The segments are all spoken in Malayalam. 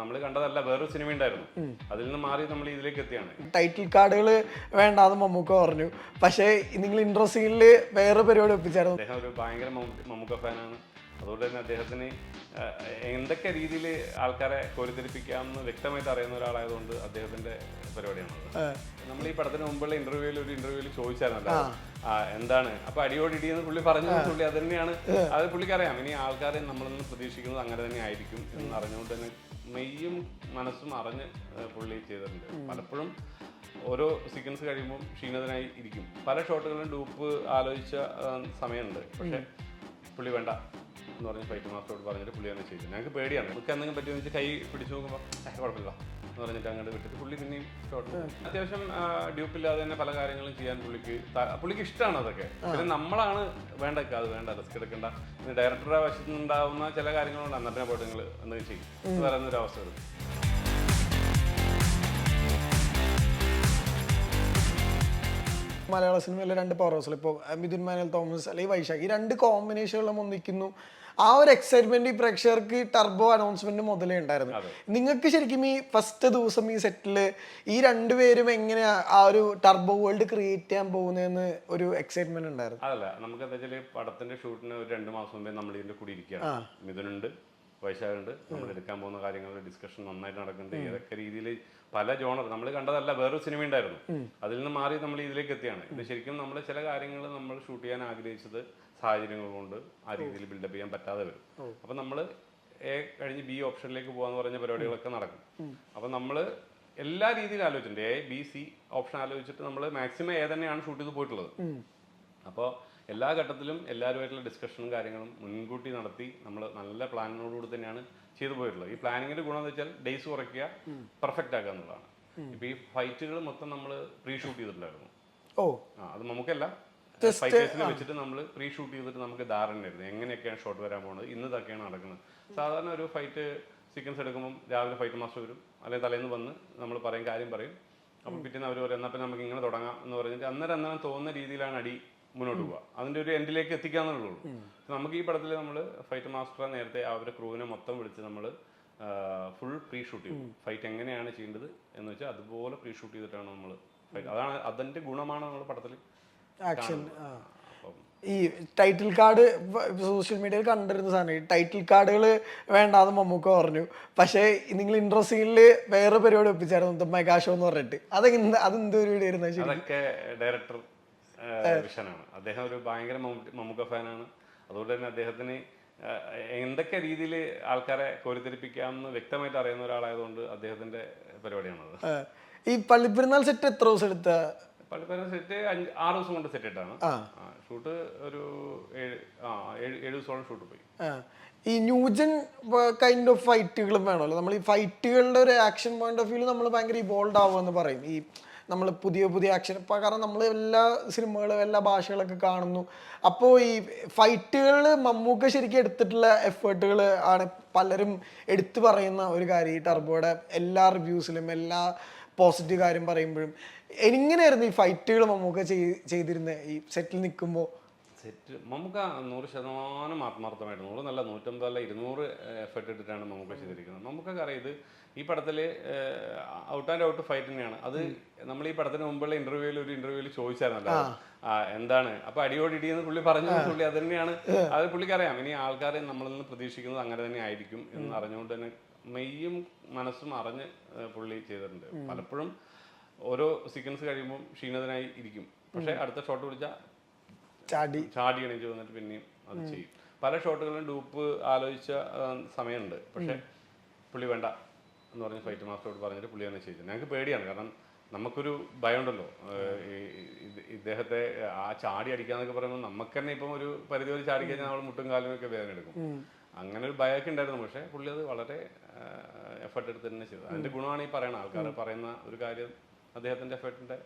നമ്മൾ കണ്ടതല്ല വേറൊരു സിനിമ ഉണ്ടായിരുന്നു. അതിൽ നിന്ന് മാറി നമ്മൾ ഇതിലേക്ക് എത്തിയാണ്. ടൈറ്റിൽ കാർഡുകൾ വേണ്ടാന്ന് മമ്മൂക്ക പറഞ്ഞു. പക്ഷേ നിങ്ങൾ ഇൻട്രസ്റ്റിംഗിൽ വേറെ പരിപാടി ഒപ്പിച്ചായിരുന്നു. അദ്ദേഹം ഒരു ഭയങ്കര മമ്മൂക്ക ഫാനാണ്. അതുകൊണ്ട് തന്നെ അദ്ദേഹത്തിന് എന്തൊക്കെ രീതിയിൽ ആൾക്കാരെ കോരിത്തിരിപ്പിക്കാമെന്ന് വ്യക്തമായിട്ട് അറിയുന്ന ഒരാളായതുകൊണ്ട് അദ്ദേഹത്തിന്റെ പരിപാടിയാണ് നമ്മൾ ഈ പടത്തിന് മുമ്പുള്ള ഇന്റർവ്യൂവിൽ ഒരു ഇന്റർവ്യൂവിൽ ചോദിച്ചായിരുന്നല്ലോ. എന്താണ്? അപ്പൊ അടിയോടിടി എന്ന് പുള്ളി പറഞ്ഞു പുള്ളി അത് തന്നെയാണ്. അത് പുള്ളിക്കറിയാം. ഇനി ആൾക്കാരെ നമ്മളിൽ നിന്ന് പ്രതീക്ഷിക്കുന്നത് അങ്ങനെ തന്നെ ആയിരിക്കും എന്ന് അറിഞ്ഞുകൊണ്ട് തന്നെ മെയ്യും മനസ്സും അറിഞ്ഞ് പുള്ളി ചെയ്തിട്ടുണ്ട്. പലപ്പോഴും ഓരോ സീക്വൻസ് കഴിയുമ്പോൾ ക്ഷീണിതനായി ഇരിക്കും. പല ഷോട്ടുകളും ഡൂപ്പ് ആലോചിച്ച സമയമുണ്ട്. പക്ഷെ പുള്ളി വേണ്ട എന്ന് പറഞ്ഞ് ഫൈറ്റ് മാസ്റ്ററോട് പറഞ്ഞിട്ട് പുള്ളി തന്നെ ചെയ്തു. ഞങ്ങൾക്ക് പേടിയാണ്. നമുക്ക് എന്തെങ്കിലും പറ്റുമെന്ന് വെച്ചാൽ കൈ പിടിച്ചു നോക്കുമ്പോൾ "ഏ, കുഴപ്പമില്ല എന്ന് പറഞ്ഞിട്ട് അങ്ങോട്ട് വിട്ടിട്ട് പുള്ളി പിന്നെയും ഷോട്ട് അത്യാവശ്യം ഡ്യൂപ്പില്ലാതെ തന്നെ പല കാര്യങ്ങളും ചെയ്യാൻ പുള്ളിക്ക് പുള്ളിക്ക് ഇഷ്ടമാണ് അതൊക്കെ. പിന്നെ നമ്മളാണ് വേണ്ട അത് വേണ്ട റിസ്ക് എടുക്കേണ്ട. പിന്നെ ഡയറക്ടറുടെ വശത്ത് നിന്നുണ്ടാവുന്ന ചില കാര്യങ്ങളുണ്ട് അന്നത്തെ പോയിട്ട് നിങ്ങൾ എന്തെങ്കിലും ചെയ്യും. എന്ന് പറയുന്ന ഒരു അവസ്ഥ വരും. മലയാള സിനിമയിലെ രണ്ട് പവർ ഹൗസിൽ ഇപ്പോൾ മിഥുൻ മാനുവൽ തോമസ് അല്ലെങ്കിൽ വൈശാഖ്. ഈ രണ്ട് കോമ്പിനേഷനുകളും ഒന്നിക്കുന്നു. ആ ഒരു എക്സൈറ്റ്മെന്റ് ഈ പ്രേക്ഷകർക്ക് ടർബോ അനൗൺസ്മെന്റ് മുതലേ ഉണ്ടായിരുന്നു. നിങ്ങൾക്ക് ശരിക്കും ഈ ഫസ്റ്റ് ദിവസം ഈ സെറ്റിൽ ഈ രണ്ടുപേരും എങ്ങനെ ആ ഒരു ടർബോ വേൾഡ് ക്രിയേറ്റ് ചെയ്യാൻ പോകുന്നതെന്ന് ഒരു എക്സൈറ്റ്മെന്റ് ഉണ്ടായിരുന്നു? അതല്ല നമുക്ക് എന്താ വെച്ചാൽ പടത്തിന്റെ ഷൂട്ടിന് ഒരു രണ്ട് മാസം മുമ്പേ നമ്മൾ ഇതിന്റെ കൂടി ഇരിക്കുകയാണ്. മിഥുനുണ്ട് വൈശാഖുണ്ട്. നമ്മൾ എടുക്കാൻ പോകുന്ന കാര്യങ്ങളുടെ ഡിസ്കഷൻ നന്നായിട്ട് നടക്കുന്നുണ്ട്. ഏതൊക്കെ രീതിയിൽ പല ജോണർ നമ്മൾ കണ്ടതല്ല വേറൊരു സിനിമ ഉണ്ടായിരുന്നു. അതിൽ നിന്ന് മാറി നമ്മൾ ഇതിലേക്ക് എത്തിയാണ്. ഇത് ശരിക്കും നമ്മൾ ചില കാര്യങ്ങൾ നമ്മൾ ഷൂട്ട് ചെയ്യാൻ ആഗ്രഹിച്ചത് സാഹചര്യങ്ങൾ കൊണ്ട് ആ രീതിയിൽ ബിൽഡപ്പ് ചെയ്യാൻ പറ്റാതെ വരും. അപ്പൊ നമ്മൾ എ കഴിഞ്ഞ് ബി ഓപ്ഷനിലേക്ക് പോകാന്ന് പറഞ്ഞ പരിപാടികളൊക്കെ നടക്കും. അപ്പൊ നമ്മൾ എല്ലാ രീതിയിലും ആലോചിച്ചിട്ടുണ്ട്. എ ബി സി ഓപ്ഷൻ ആലോചിച്ചിട്ട് നമ്മൾ മാക്സിമം ഏ തന്നെയാണ് ഷൂട്ട് ചെയ്ത് പോയിട്ടുള്ളത്. അപ്പോൾ എല്ലാ ഘട്ടത്തിലും എല്ലാവരുമായിട്ടുള്ള ഡിസ്കഷനും കാര്യങ്ങളും മുൻകൂട്ടി നടത്തി നമ്മൾ നല്ല പ്ലാനിനോടുകൂടി തന്നെയാണ് ചെയ്തു പോയിട്ടുള്ളത്. ഈ പ്ലാനിങ്ങിന്റെ ഗുണം എന്ന് വെച്ചാൽ ഡേയ്സ് കുറയ്ക്കുക പെർഫെക്റ്റ് ആക്കുക എന്നുള്ളതാണ്. ഇപ്പൊ ഈ ഫൈറ്റുകൾ മൊത്തം നമ്മൾ പ്രീ ഷൂട്ട് ചെയ്തിട്ടുണ്ടായിരുന്നു. ഓ. അത് നമുക്കല്ല ഫൈറ്റേഴ്സിനെ വെച്ചിട്ട് നമ്മൾ പ്രീ ഷൂട്ട് ചെയ്തിട്ട് നമുക്ക് ധാരണയായിരുന്നു എങ്ങനെയൊക്കെയാണ് ഷോട്ട് വരാൻ പോകുന്നത് ഇന്ന് ഇതൊക്കെയാണ് നടക്കുന്നത്. സാധാരണ ഒരു ഫൈറ്റ് സീക്വൻസ് എടുക്കുമ്പോൾ രാവിലെ ഫൈറ്റ് മാസ്റ്റർ വരും. അല്ലെങ്കിൽ തലേന്ന് വന്ന് നമ്മൾ പറയും കാര്യം പറയും. അപ്പം പിറ്റേന്ന് അവർ പറയും എന്നാൽ നമുക്ക് ഇങ്ങനെ തുടങ്ങാം എന്ന് പറഞ്ഞിട്ട് അന്നേരം അന്നേരം തോന്നുന്ന രീതിയിലാണ് അടി മുന്നോട്ട് പോവുക. അതിന്റെ ഒരു എൻഡിലേക്ക് എത്തിക്കാന്നുള്ളൂ നമുക്ക് ഈ പടത്തിൽ നമ്മൾ ഫൈറ്റ് മാസ്റ്ററെ നേരത്തെ അവരുടെ ക്രൂവിനെ മൊത്തം വിളിച്ച് നമ്മൾ ഫുൾ പ്രീ ഷൂട്ട് ചെയ്യും ഫൈറ്റ് എങ്ങനെയാണ് ചെയ്യേണ്ടത് എന്ന് വെച്ചാൽ അതുപോലെ പ്രീ ഷൂട്ട് ചെയ്തിട്ടാണ് നമ്മൾ ഫൈറ്റ് അതാണ് അതിന്റെ ഗുണമാണ് നമ്മൾ പടത്തിൽ ആക്ഷൻ ഈ ടൈറ്റിൽ കാർഡ് സോഷ്യൽ മീഡിയയിൽ കണ്ടിരുന്ന സാധനം ഈ ടൈറ്റിൽ കാർഡുകൾ വേണ്ടാന്ന് മമ്മൂക്ക പറഞ്ഞു. പക്ഷേ നിങ്ങൾ ഇൻട്രസ്റ്റിംഗിൽ വേറെ പരിപാടി ഒപ്പിച്ചായിരുന്നു മെഗാ ഷോ എന്ന് പറഞ്ഞിട്ട്. അതെന്ത് അതെന്ത് പരിപാടി ആയിരുന്നു ശരി? അതൊക്കെ ഡയറക്ടർ വിഷനാണ്. അദ്ദേഹം ഒരു ഭയങ്കര മമ്മൂ- മമ്മൂക്ക ഫാനാണ്. അതുകൊണ്ട് തന്നെ അദ്ദേഹത്തിന് എന്തൊക്കെ രീതിയിൽ ആൾക്കാരെ കോരിത്തിരിപ്പിക്കാമെന്ന് വ്യക്തമായിട്ട് അറിയുന്ന ഒരാളായതുകൊണ്ട് അദ്ദേഹത്തിന്റെ പരിപാടിയാണത്. ഈ പള്ളിപ്പെരുന്നാൾ സെറ്റ് എത്ര ദിവസം എടുത്ത? പള്ളിപ്പര സെറ്റ് അഞ്ച് ആറ് ദിവസം കൊണ്ട് സെറ്റ് ഇട്ടാണ്. ഷൂട്ട് ഒരു ഏഴ് ആ ഏഴ് ഏഴ് ദിവസത്തോളം ഷൂട്ട് പോയി. ഈ ന്യൂജൻ കൈൻഡ് ഓഫ് ഫൈറ്റുകളും വേണമല്ലോ. നമ്മൾ ഈ ഫൈറ്റുകളുടെ ഒരു ആക്ഷൻ പോയിന്റ് ഓഫ് വ്യൂ നമ്മൾ ഭയങ്കര ഇവോൾവ് ആവുമെന്ന് പറയും. ഈ നമ്മൾ പുതിയ പുതിയ ആക്ഷൻ ഇപ്പം കാരണം നമ്മൾ എല്ലാ സിനിമകളും എല്ലാ ഭാഷകളൊക്കെ കാണുന്നു. അപ്പോൾ ഈ ഫൈറ്റുകൾ മമ്മൂക്ക ശരിക്കും എടുത്തിട്ടുള്ള എഫേർട്ടുകൾ ആണ് പലരും എടുത്തു പറയുന്ന ഒരു കാര്യം. ഈ ടർബോയുടെ എല്ലാ റിവ്യൂസിലും എല്ലാ പോസിറ്റീവ് കാര്യം പറയുമ്പോഴും. എങ്ങനെയായിരുന്നു ഈ ഫൈറ്റുകൾ മമ്മൂക്ക ചെയ്- ചെയ്തിരുന്നത് ഈ സെറ്റിൽ നിൽക്കുമ്പോൾ സെറ്റ് നമുക്ക് നൂറ് ശതമാനം ആത്മാർത്ഥമായിട്ട് നൂറ് നല്ല നൂറ്റമ്പതല്ല ഇരുന്നൂറ് എഫർട്ട് ഇട്ടിട്ടാണ് നമുക്ക് ചെയ്തിരിക്കുന്നത്. നമുക്കൊക്കെ അറിയാം ഇത് ഈ പടത്തിൽ ഔട്ട് ആൻഡ് ഔട്ട് ഫൈറ്റ് തന്നെയാണ്. അത് നമ്മൾ ഈ പടത്തിന് മുമ്പുള്ള ഇന്റർവ്യൂവിൽ ഒരു ഇന്റർവ്യൂവിൽ ചോദിച്ചായിരുന്നല്ലോ. എന്താണ്? അപ്പൊ അടിയോടിടി എന്ന് പുള്ളി പറഞ്ഞു പുള്ളി അത് തന്നെയാണ് അത് പുള്ളിക്കറിയാം. ഇനി ആൾക്കാരെ നമ്മളിൽ നിന്ന് പ്രതീക്ഷിക്കുന്നത് അങ്ങനെ തന്നെ ആയിരിക്കും എന്ന് അറിഞ്ഞുകൊണ്ട് തന്നെ മെയ്യും മനസ്സും അറിഞ്ഞ് പുള്ളി ചെയ്തിട്ടുണ്ട്. പലപ്പോഴും ഓരോ സീക്വൻസ് കഴിയുമ്പോൾ ക്ഷീണിതനായി ഇരിക്കും. പക്ഷെ അടുത്ത ഷോട്ട് വിളിച്ചാൽ ചാടി. ചാടി എണീച്ച് വന്നിട്ട് പിന്നെയും അത് ചെയ്യും. പല ഷോട്ടുകളും ഡൂപ്പ് ആലോചിച്ച സമയമുണ്ട്. പക്ഷെ പുള്ളി വേണ്ട എന്ന് പറഞ്ഞ് ഫൈറ്റ് മാസ്റ്ററോട് പറഞ്ഞിട്ട് പുള്ളി തന്നെ ചെയ്തു ഞങ്ങൾക്ക് പേടിയാണ്. കാരണം നമുക്കൊരു ഭയം ഉണ്ടല്ലോ. ഇദ്ദേഹത്തെ ആ ചാടി അടിക്കാന്നൊക്കെ പറയുമ്പോൾ നമുക്ക് തന്നെ ഇപ്പം ഒരു പരിധി വരെ ചാടി കഴിഞ്ഞാൽ നമ്മൾ മുട്ടും കാലും ഒക്കെ വേദന എടുക്കും. അങ്ങനെ ഒരു ഭയമൊക്കെ ഉണ്ടായിരുന്നു. പക്ഷേ പുള്ളി അത് വളരെ എഫർട്ട് എടുത്ത് തന്നെ ചെയ്തു. അതിന്റെ ഗുണമാണ് ഈ പറയുന്ന ആൾക്കാർ പറയുന്ന ഒരു കാര്യം അദ്ദേഹത്തിന്റെ എഫർട്ടിന്റെ